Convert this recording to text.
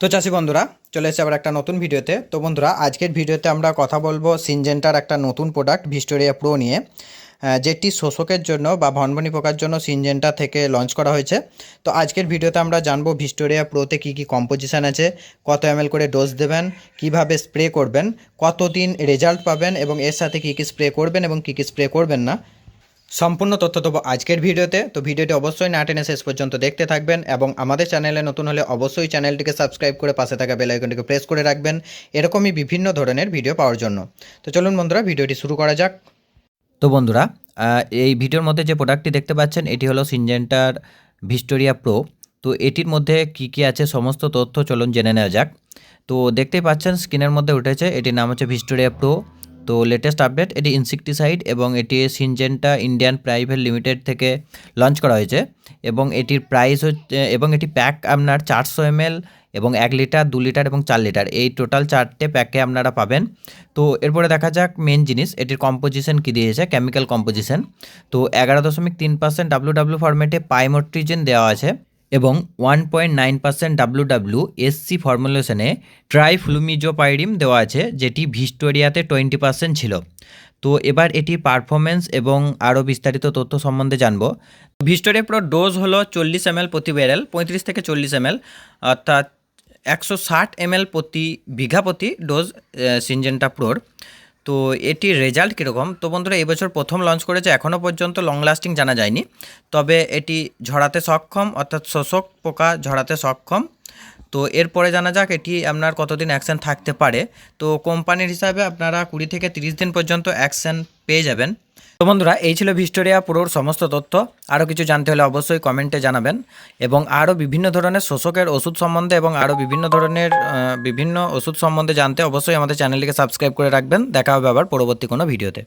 তো চাষি বন্ধুরা, চলে এসেছে আবার একটা নতুন ভিডিওতে। তো বন্ধুরা, আজকের ভিডিওতে আমরা কথা বলব সিনজেন্টার একটা নতুন প্রোডাক্ট ভিস্টোরিয়া প্রো নিয়ে। যেটি শোষকের জন্য বা ভনভনি পোকার জন্য সিনজেন্টা থেকে লঞ্চ করা হয়েছে। তো আজকের ভিডিওতে আমরা জানব ভিস্টোরিয়া প্রোতে কী কী কম্পোজিশান আছে, কত এম করে ডোজ দেবেন, কীভাবে স্প্রে করবেন, কতদিন রেজাল্ট পাবেন এবং এর সাথে কী কী স্প্রে করবেন এবং কী কী স্প্রে করবেন না। সম্পূর্ণ তথ্য দেবো আজকের ভিডিওতে। তো ভিডিওটি অবশ্যই না টেনে শেষ পর্যন্ত দেখতে থাকবেন এবং আমাদের চ্যানেলে নতুন হলে অবশ্যই চ্যানেলটিকে সাবস্ক্রাইব করে পাশে থাকা বেল আইকনটিকে প্রেস করে রাখবেন এরকমই বিভিন্ন ধরনের ভিডিও পাওয়ার জন্য। তো চলুন বন্ধুরা, ভিডিওটি শুরু করা যাক। তো বন্ধুরা এই ভিডিওর মধ্যে যে প্রোডাক্টটি দেখতে পাচ্ছেন, এটি হলো সিনজেন্টার ভিস্টোরিয়া প্রো তো এটির মধ্যে কি কি আছে, সমস্ত তথ্য চলুন জেনে নেওয়া যাক। তো দেখতেই পাচ্ছেন, স্ক্রিনের মধ্যে উঠেছে, এটির নাম হচ্ছে ভিস্টোরিয়া প্রো তো লেটেস্ট আপডেট এটি ইনসেকটিসাইড এবং এটি সিনজেন্টা ইন্ডিয়ান প্রাইভেট লিমিটেড থেকে লঞ্চ করা হয়েছে এবং এটির প্রাইস হচ্ছে, এবং এটি প্যাক আপনার চারশো এমএল এবং এক লিটার দু লিটার এবং চার লিটার এই টোটাল চারটে প্যাকে আপনারা পাবেন। তো এরপরে দেখা যাক মেন জিনিস, এটির কম্পোজিশন কী দিয়েছে কেমিক্যাল কম্পোজিশন তো এগারো দশমিক তিন পার্সেন্ট ডাব্লু ডাব্লু ফরম্যাটে পাইমোট্রিজেন দেওয়া আছে। এবং one point nine percent W W SC ফর্মুলেশনে triflumezopyrim দেওয়া আছে, যেটি ভিস্টোরিয়াতে টোয়েন্টি পার্সেন্ট ছিল। তো এবার এটি পারফরমেন্স এবং আরও বিস্তারিত তথ্য সম্বন্ধে জানব। ভিস্টোরিয়া প্রো ডোজ হলো চল্লিশ এমএল প্রতি ব্যারেল পঁয়ত্রিশ থেকে চল্লিশ এমএল, অর্থাৎ একশো ষাট এমএল প্রতি বিঘা প্রতি ডোজ সিনজেন্টা প্রোর। তো এটির রেজাল্ট কীরকম? তো বন্ধুরা, এবছর প্রথম লঞ্চ করেছে এখনও পর্যন্ত লং লাস্টিং জানা যায়নি। তবে এটি ঝরাতে সক্ষম, অর্থাৎ শোষক পোকা ঝরাতে সক্ষম। তো এরপরে জানা যাক, এটি আপনার কতদিন অ্যাকশান থাকতে পারে। তো কোম্পানির হিসাবে আপনারা কুড়ি থেকে তিরিশ দিন পর্যন্ত অ্যাকশান পেয়ে যাবেন। তো বন্ধুরা, এই ছিল ভিস্টোরিয়া পুরোর সমস্ত তথ্য। আরও কিছু জানতে হলে অবশ্যই কমেন্টে জানাবেন। এবং আরও বিভিন্ন ধরনের শোষকের ওষুধ সম্বন্ধে এবং আরও বিভিন্ন ধরনের বিভিন্ন ওষুধ সম্বন্ধে জানতে অবশ্যই আমাদের চ্যানেলটিকে সাবস্ক্রাইব করে রাখবেন। দেখা হবে আবার পরবর্তী কোনো ভিডিওতে।